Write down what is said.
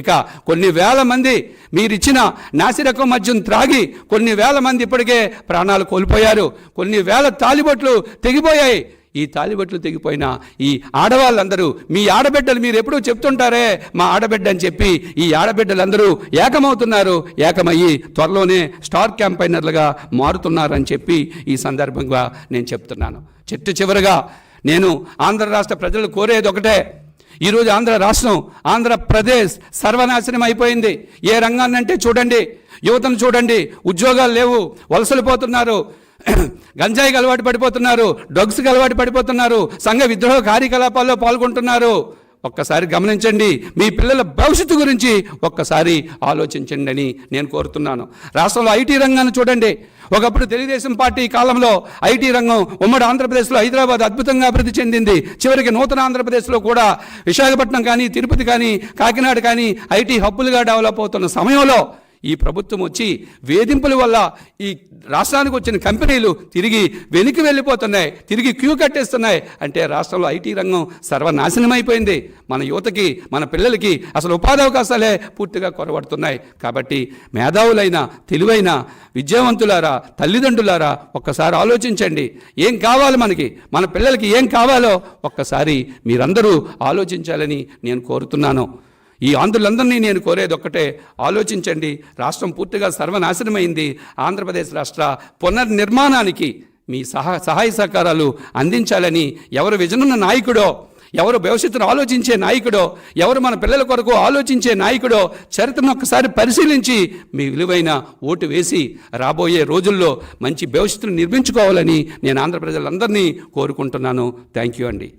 ఇక కొన్ని వేల మంది మీరిచ్చిన నాసిరకం మద్యం త్రాగి కొన్ని వేల మంది ఇప్పటికే ప్రాణాలు కోల్పోయారు. కొన్ని వేల తాలిబట్లు తెగిపోయాయి. ఈ తాలిబట్లు తెగిపోయిన ఈ ఆడవాళ్ళందరూ మీ ఆడబిడ్డలు మీరు ఎప్పుడూ చెప్తుంటారే మా ఆడబిడ్డ అని చెప్పి ఈ ఆడబిడ్డలందరూ ఏకమవుతున్నారు ఏకమయ్యి త్వరలోనే స్టార్ క్యాంపైనర్లుగా మారుతున్నారని చెప్పి ఈ సందర్భంగా నేను చెప్తున్నాను. చెట్టు చివరగా నేను ఆంధ్ర రాష్ట్ర ప్రజలు కోరేది ఒకటే ఈరోజు ఆంధ్ర రాష్ట్రం ఆంధ్రప్రదేశ్ సర్వనాశనం అయిపోయింది. ఏ రంగాన్నంటే చూడండి యువతను చూడండి ఉద్యోగాలు లేవు వలసలు పోతున్నారు గంజాయికి అలవాటు పడిపోతున్నారు డ్రగ్స్కి అలవాటు పడిపోతున్నారు సంఘ విద్రోహ కార్యకలాపాల్లో పాల్గొంటున్నారు. ఒక్కసారి గమనించండి మీ పిల్లల భవిష్యత్తు గురించి ఒక్కసారి ఆలోచించండి అని నేను కోరుతున్నాను. రాష్ట్రంలో ఐటీ రంగాన్ని చూడండి. ఒకప్పుడు తెలుగుదేశం పార్టీ కాలంలో ఐటీ రంగం ఉమ్మడి ఆంధ్రప్రదేశ్లో హైదరాబాద్ అద్భుతంగా అభివృద్ధి చెందింది. చివరికి నూతన ఆంధ్రప్రదేశ్లో కూడా విశాఖపట్నం కానీ తిరుపతి కానీ కాకినాడ కానీ ఐటీ హబ్బులుగా డెవలప్ అవుతున్న సమయంలో ఈ ప్రభుత్వం వచ్చి వేధింపుల వల్ల ఈ రాష్ట్రానికి వచ్చిన కంపెనీలు తిరిగి వెనక్కి వెళ్ళిపోతున్నాయి తిరిగి క్యూ కట్టేస్తున్నాయి. అంటే రాష్ట్రంలో ఐటీ రంగం సర్వనాశనం అయిపోయింది మన యువతకి మన పిల్లలకి అసలు ఉపాధి అవకాశాలే పూర్తిగా కొరబడుతున్నాయి కాబట్టి మేధావులైన తెలివైన విద్యావంతులారా తల్లిదండ్రులారా ఒక్కసారి ఆలోచించండి. ఏం కావాలి మనకి? మన పిల్లలకి ఏం కావాలో ఒక్కసారి మీరందరూ ఆలోచించాలని నేను కోరుతున్నాను. ఈ ఆంధ్రులందరినీ నేను కోరేది ఒక్కటే ఆలోచించండి. రాష్ట్రం పూర్తిగా సర్వనాశనమైంది. ఆంధ్రప్రదేశ్ రాష్ట్ర పునర్నిర్మాణానికి మీ సహా సహాయ సహకారాలు అందించాలని ఎవరు విజనున్న నాయకుడో ఎవరు భవిష్యత్తును ఆలోచించే నాయకుడో ఎవరు మన పిల్లల కొరకు ఆలోచించే నాయకుడో చరిత్రను ఒక్కసారి పరిశీలించి మీ విలువైన ఓటు వేసి రాబోయే రోజుల్లో మంచి భవిష్యత్తును నిర్మించుకోవాలని నేను ఆంధ్ర ప్రజలందరినీ కోరుకుంటున్నాను. థ్యాంక్ యూ అండి.